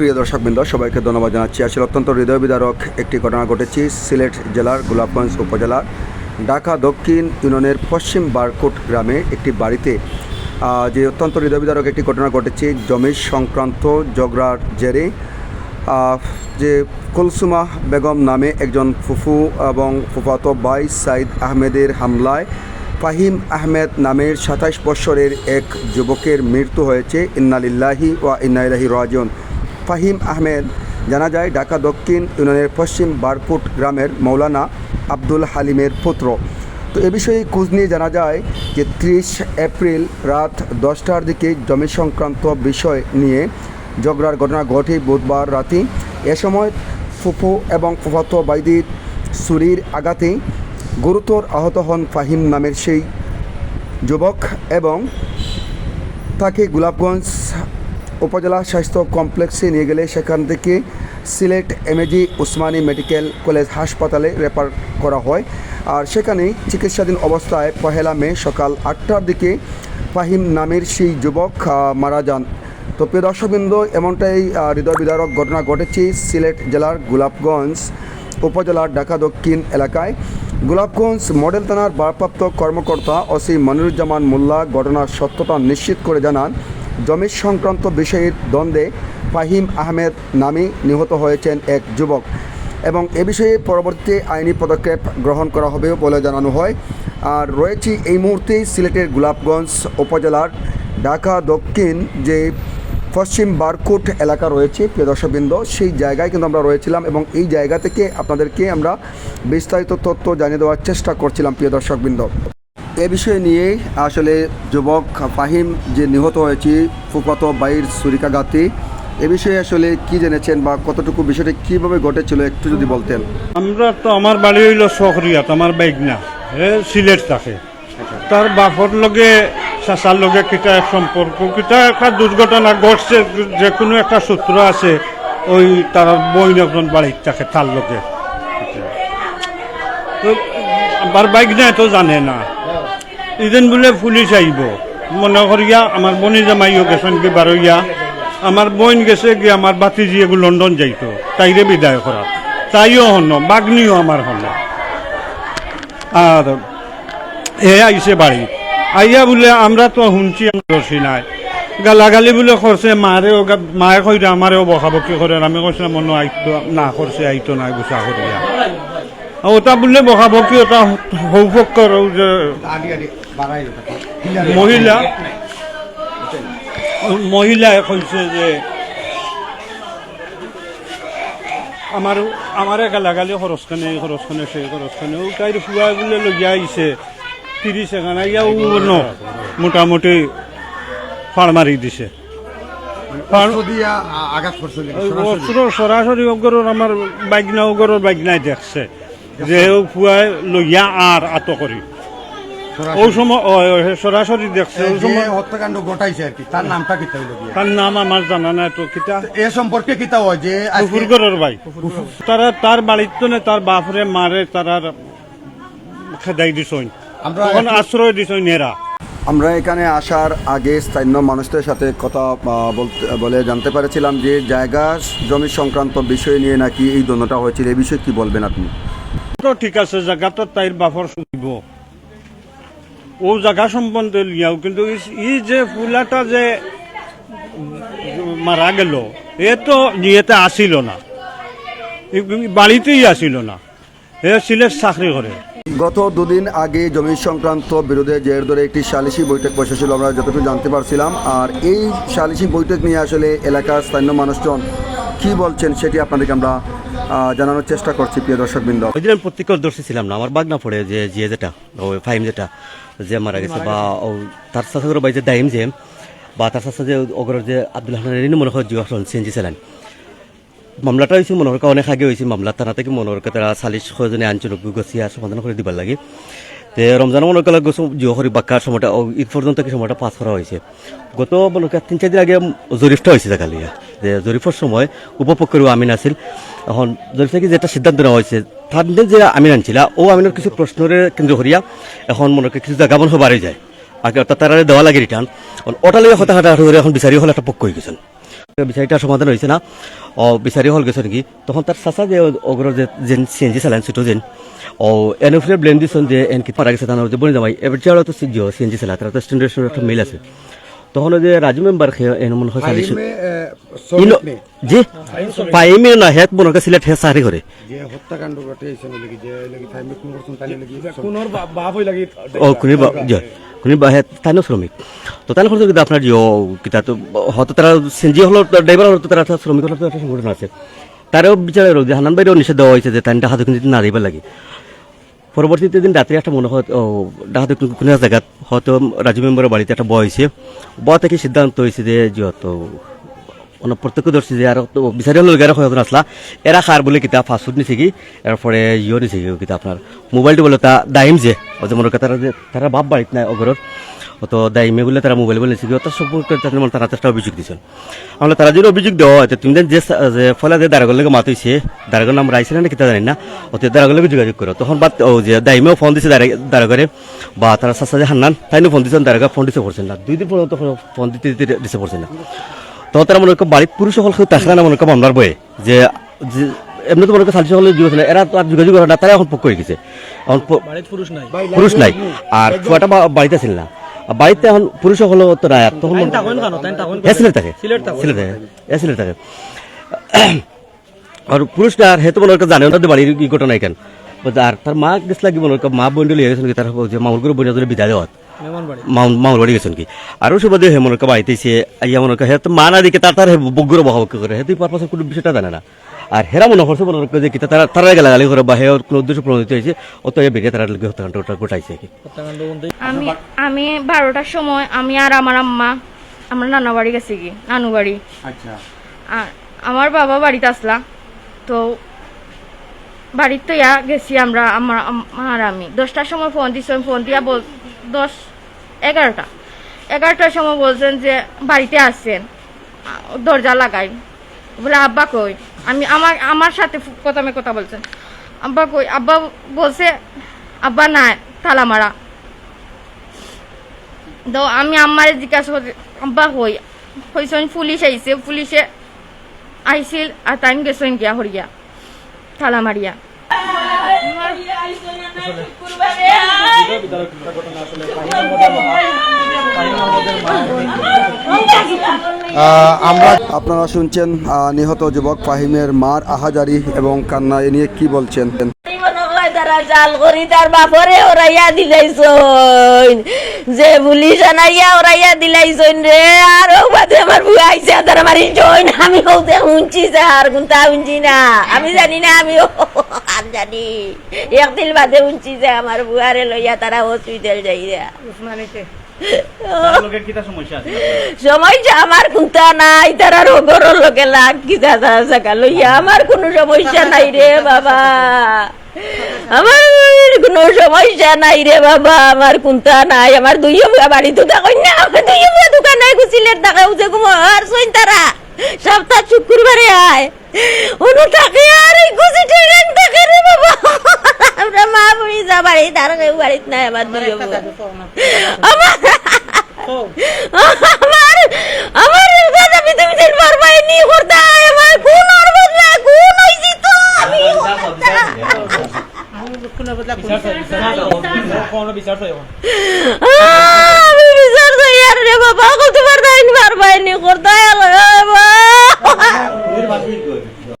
প্রিয় দর্শক দর্শকবৃন্দ, সবাইকে ধন্যবাদ জানাচ্ছি। আসলে অত্যন্ত হৃদয় বিদারক একটি ঘটনা ঘটেছে সিলেট জেলার গোলাপগঞ্জ উপজেলার ঢাকা দক্ষিণ ইউনিয়নের পশ্চিম বারকোট গ্রামে একটি বাড়িতে যে অত্যন্ত হৃদয় বিদারক একটি ঘটনা ঘটেছে জমি সংক্রান্ত ঝগড়ার জেরে যে কুলসুমা বেগম নামে একজন ফুফু এবং ফুফাতো ভাই সাইদ আহমেদের হামলায় ফাহিম আহমেদ নামের সাতাইশ বৎসরের এক যুবকের মৃত্যু হয়েছে। ইন্নালিল্লাহি ওয়া ইন্নাইলাহি রাজন ফাহিম আহমেদ। জানা যায়, ঢাকা দক্ষিণ ইউনিয়নের পশ্চিম বারপুট গ্রামের মৌলানা আব্দুল হালিমের পুত্র। তো এ বিষয়ে খোঁজ নিয়ে জানা যায় যে ত্রিশ এপ্রিল রাত দশটার দিকে জমি সংক্রান্ত বিষয় নিয়ে ঝগড়ার ঘটনা ঘটে বুধবার রাতে। এ সময় ফুফু এবং ফুফাতো বাইদির সুরির আঘাতে গুরুতর আহত হন ফাহিম নামের সেই যুবক এবং তাকে গোলাপগঞ্জ উপজেলা স্বাস্থ্য কমপ্লেক্সে নিয়ে গেলে সেখান থেকে Sylhet MAG Osmani medical college হাসপাতালে রেফার করা হয়। আর সেখানেই চিকিৎসাধীন অবস্থায় পহেলা মে সকাল আটটার দিকে ফাহিম নামের সেই যুবক মারা যান। তো প্রিয় দর্শকবৃন্দ, এমনটাই হৃদয় বিদারক ঘটনা ঘটেছে সিলেট জেলার গোলাপগঞ্জ উপজেলার ঢাকা দক্ষিণ এলাকায়। গোলাপগঞ্জ মডেল থানার ভারপ্রাপ্ত কর্মকর্তা ওসি মনিরুজ্জামান মোল্লা ঘটনার সত্যতা নিশ্চিত করে জানান জমি সংক্রান্ত বিষয়ের দ্বন্দ্বে ফাহিম আহমেদ নামে নিহত হয়েছেন এক যুবক এবং এ বিষয়ে পরবর্তী আইনি পদক্ষেপ গ্রহণ করা হবে বলে জানানো হয়। আর রয়েছে এই মুহূর্তে সিলেটের গোলাপগঞ্জ উপজেলার ঢাকা দক্ষিণ যে পশ্চিম বারকুট এলাকা রয়েছে, প্রিয় দর্শকবৃন্দ, সেই জায়গায় কিন্তু আমরা রয়েছিলাম এবং এই জায়গা থেকে আপনাদেরকে আমরা বিস্তারিত তথ্য জানিয়ে দেওয়ার চেষ্টা করছিলাম, প্রিয় দর্শকবৃন্দ। এ বিষয় নিয়ে আসলে যুবক ফাহিম যে নিহত হয়েছে, ফুফাতো বাইর সুরিকাঘাতে এ বিষয়ে আসলে কি জেনেছেন বা কতটুকু বিষয়টা কীভাবে ঘটেছিল একটু যদি বলতেন? আমরা তো, আমার বাড়ি হইল শহরিয়াত, আমার বাইকনা, এ সিলেট থাকে। তার বাপর লগে, চাচার লগে এক সম্পর্ক, কিতা একটা দুর্ঘটনা ঘটছে যে কোনো একটা সূত্র আছে, ওই তার বইন একজন বাড়ির থাকে তার লগে। আমার বাইক নাই তো জানে না। ইদিন বোলে পুলিশ আইব মনে করিয়া আমার বনি জামাইও গেছেন কি বারইয়া আমার বোন গেছে কি আমার বাতিজি এগুলো লন্ডন যাইতো। তাইরে বিদায় করা তাইও হন, বাগনিও আমার হন। আর এ আইছে বাড়ি আইয়া বলে, আমরা তো শুনছি দর্শি নাই। গালাগালি বলে করছে মারেও গা- মায়ে কইরা আমারেও বকাবকি করে আমি কইছিলাম মনে আইতো, না করছে আইতো নাই গুছা করিয়া ওটা বললে বকাবকি ওটা হৌফক করো যে মহিলা? মহিলায় কইছে যে আমার আমার গালাগালি খরচখানে এই খরচখানে সেই খরচখানে ও তাইর ফুয়া বলে লগিয়া আইছে। তিরিশ এখানে ইয়া ন মোটামুটি ফাড় মারি দিছে। সরাসরি? অগরের আমার বাইকনা অগরের বাইকনাই দেখছে। যে ফুয়াই লইয়া আর আত করি। সরাসরি। ওই সময় সরাসরি দেখছে ওই সময় হত্যাকাণ্ড ঘটাইছে আর কি তার নামটা কিতা হইল তার নাম আমার জানা নাই তো কিতা? এ সম্পর্কে কিতা হয় যে ভাই। তারা তার বাড়িতে নে তার বাপরে মারে তারা খেদাই দিছইন আমরা আশ্রয় দিছইন এরা। আমরা এখানে আসার আগে স্থানীয় মানুষদের সাথে কথা বলতে বলে জানতে পেরেছিলাম যে জায়গা জমি সংক্রান্ত বিষয় নিয়ে নাকি এই দ্বন্দ্বটা হয়েছিল। এই বিষয়ে কি বলবেন আপনি? তো ঠিক আছে জায়গাটা তাইর বাপর শুনিব। ও জায়গা সম্বন্ধে লিয়াও, কিন্তু ই- যে ফুলাটা যে মারা গেল, এ তো ইয়েতে আসিল না। বাড়িতেই আসিল না। এ সিলেট চাকরি করে। গত দুদিন আগে জমি সংক্রান্ত বিরোধে জের ধরে একটি সালিসি বৈঠক বসেছিল, আমরা যতটুকু জানতে পারছিলাম। আর এই সালিসি বৈঠক নিয়ে আসলে এলাকার স্থানীয় মানুষজন কি বলছেন সেটি আপনাদেরকে আমরা জানানোর চেষ্টা করছি প্রিয় দর্শকবৃন্দ। ওই দিন আমি প্রত্যক্ষদর্শী ছিলাম না আমার বাগনা পড়ে যে জিয়ে যেটা ওই ফাইম যেটা যে মারা গেছে বা ও তার সাথে করে বাইজে দাইম যে বা তার সাথে যে ওগর যে আব্দুল হাসান মনে হয় আসল সিএনজি চালান মামলাটা হয়েছে মনে হয় অনেক আগে হয়েছে মামলা তারা থেকে মনে হয় তারা চালিশ ছয়জনে আনছিল গছিয়া সমাধান করে দিবার লাগে। তে রমজান মনে করা গেছে জিও করি বাক্কার সময়টা ও ঈদ পর্যন্ত কি সময়টা পাস করা হয়েছে গত মনে করি তিন চার দিন আগে জরিফটা হয়েছে দেখালিয়া যে জরিফের সময় উপপক্ষেরও আমিন আছিল। এখন জরিফ থেকে যেটা সিদ্ধান্ত নেওয়া হয়েছে মধ্যে যে আমিন আনছিল, ও আমিনের কিছু প্রশ্নের কেন্দ্র করিয়া এখন মনে কিছু জায়গা মনে বাড়ি যায়। আগে অর্থাৎ তারা দেওয়া লাগে রিটার্ন ওটা ওটালে হতা হাঁটা এখন বিচারি হলে একটা পক্ষ হয়ে গেছেন। বিচারিটা সমাধান হয়েছে না। ও বিচারি হল গেছে নাকি তখন তার চাচা যে অগ্র যে সিএনজি চালান ছোট যেন ও এনফ্রে ব্লেম দিছেন যে এনকি মারা গেছে, তার যে বনি জামাই এবার চেয়ার তো সিজিও সিএনজি চালা তারা তো স্ট্যান্ডার্ড একটা মিল আছে। তখন যে রাজু মেম্বার এন মনে হয় জি পাইমি না হেত মনে হয় সিলেট হে সারি করে যে হত্যাকাণ্ড ঘটাইছে লাগি যে লাগি ফাইমে কোন করছেন তাই লাগি কোনোর বাপ হই লাগি ও কুনি বা জি কুনি বা হেত তাইনো শ্রমিক তো তাই হলো কিন্তু আপনার জিও কিতা তো হয়তো তারা সিএনজি হলো ড্রাইভার হলো তারা শ্রমিক হলো তো একটা সংগঠন আছে। তারও বিচারে রোগ হানান বাইরেও নিষেধ দেওয়া হয়েছে যে তাই ডাহা দক্ষিণ না দিবার লাগে। পরবর্তীতে দিন রাত্রে একটা মনে হয় দক্ষিণ কোনো এক হয়তো রাজু মেম্বারের বাড়িতে একটা বয় হয়েছে। বয় থেকে সিদ্ধান্ত হয়েছে যে যত মানে প্রত্যক্ষদর্শী যে আর বিচারি হলো গেরা হয়ে আসলা এরা খার বলে কিতা ফাস্টফুড নিছে কি, এরপরে ইয়ে নিছে কি কিতা আপনার। মোবাইলটো বলে তা দাইম যে, ও যে মনে করেন তারা তারা বাপ বাড়িত নাই অগরর। ও তো দাইমে বলে তারা মোবাইল বলে কি তার সম্পর্কে তাদের মানে তারা একটা অভিযোগ দিছেন আমরা তারা যদি অভিযোগ দেওয়া হয় তুমি যে যে ফলে যে দারাগর লেগে মাত হয়েছে দারাগর নাম রাইছে না কিতা জানি না ও তো দারাগর লেগে যোগাযোগ করো। তখন বাদ ও যে দাইমেও ফোন দিছে দারাগরে বা তারা সাসা যে হান্নান তাইনও ফোন দিছেন দারাগা ফোন দিতে পারছেন না। দুই দিন পর্যন্ত ফোন দিতে দিতে দিতে পারছেন না। তো তারা মনে করেন বাড়ির পুরুষ সকল তাছাড়া না মনে করেন মামলার বয়ে। যে এমনি তো মনে করেন সালিশ যোগাযোগ না এরা তো আর যোগাযোগ করে না তারা এখন পক্ষ হয়ে গেছে। এখন পুরুষ নাই। পুরুষ নাই। আর ছুয়াটা বাড়িতে ছিল না। বাড়িতে এখন পুরুষ সকল তো আর তখন তাইন তাকন কেন? তাইন তাকন এ সিলেট থাকে। সিলেট থাকে এ সিলেট থাকে আর পুরুষটা আর হেতু মনে জানে ওনাদের বাড়ির কি ঘটনা কেন আর তার মা গেছিল কি মনে মা বোন লিয়ে গেছেন কি তার যে মামুল করে বোন বিদায় দেওয়া মামুল বাড়ি। গেছেন কি। আরও সে বাদে হে মনে করেন বাড়িতে এসে আইয়া মনে হেতু মা না দিকে তার তার বগুর বহাব করে। হেতু পারপাসে কোনো বিষয়টা জানে না। আর হেরা মনে করছে মনে করেন যে কিতা তারা তারা গালাগালি করে বা হে ওর কোনো উদ্দেশ্য প্রণোদিত হয়েছে অত বেরিয়ে তারা লোকে হত্যাকাণ্ড ঘটাইছে কি আমি আমি বারোটার সময় আমি আর আমার আম্মা আমরা নানা বাড়ি গেছি কি নানু বাড়ি। আচ্ছা। আর আমার বাবা বাড়িতে আসলা তো বাড়িতে ইয়া গেছি আমরা আমার আর আমি। দশটার সময় ফোন আমি ফোন দিয়া বল দশ এগারোটা। এগারোটার সময় বলছেন যে বাড়িতে আসছেন দরজা লাগাই। বলে আব্বা কই? আমি আমার আমার সাথে প্রথমে কথা বলছেন আব্বা কই আব্বা বলছে আব্বা নাই তালা মারা তো আমি আমার জিজ্ঞাসা করি আব্বা হই হইছেন পুলিশ আইছে পুলিশে আইছিল আর টাইম গেছেন গিয়া হরিয়া থালা মারিয়া আমরা আপনারা শুনছেন নিহত যুবক ফাহিমের মার আহাজারি এবং কান্না এ নিয়ে কি বলছেন? তারা জাল করি তার বাপরে ওরাইয়া দিলাইছইন। যে পুলিশ আনাইয়া ওরাইয়া দিলাইছইন রে আর বাদে আমার বুয়া আইছে তারা মারি জইন। আমি হতে শুনছি আর কোনটা শুনছি না। আমি জানি না আমি আর জানি। একদিন বাদে যে আমার বুয়ারে লইয়া তারা হসপিটাল যাই রে আমার নাই, তারা রোগর লাগ কি আমার কোনো সমস্যা নাই রে বাবা। আমার কোনো সমস্যা নাই রে বাবা, আমার কোনটা নাই। আমার দুই বাড়ি তো দেখই না, আমার দুই দোকান নাই গুছিলের টাকা উঠে ঘুমার সইন তারা। সপ্তাহ শুক্রবারে আয়। অনু থাকে আর গুছি থাকে মা বুড়ি যা বাড়ি তার কেউ বাড়িতে নাই আমার দুই আমার আমার আমার তুমি দিন পারবাই নি করতে আমার কোন আর বদলা কোন হইছি তো আমি কোনো বিচার তো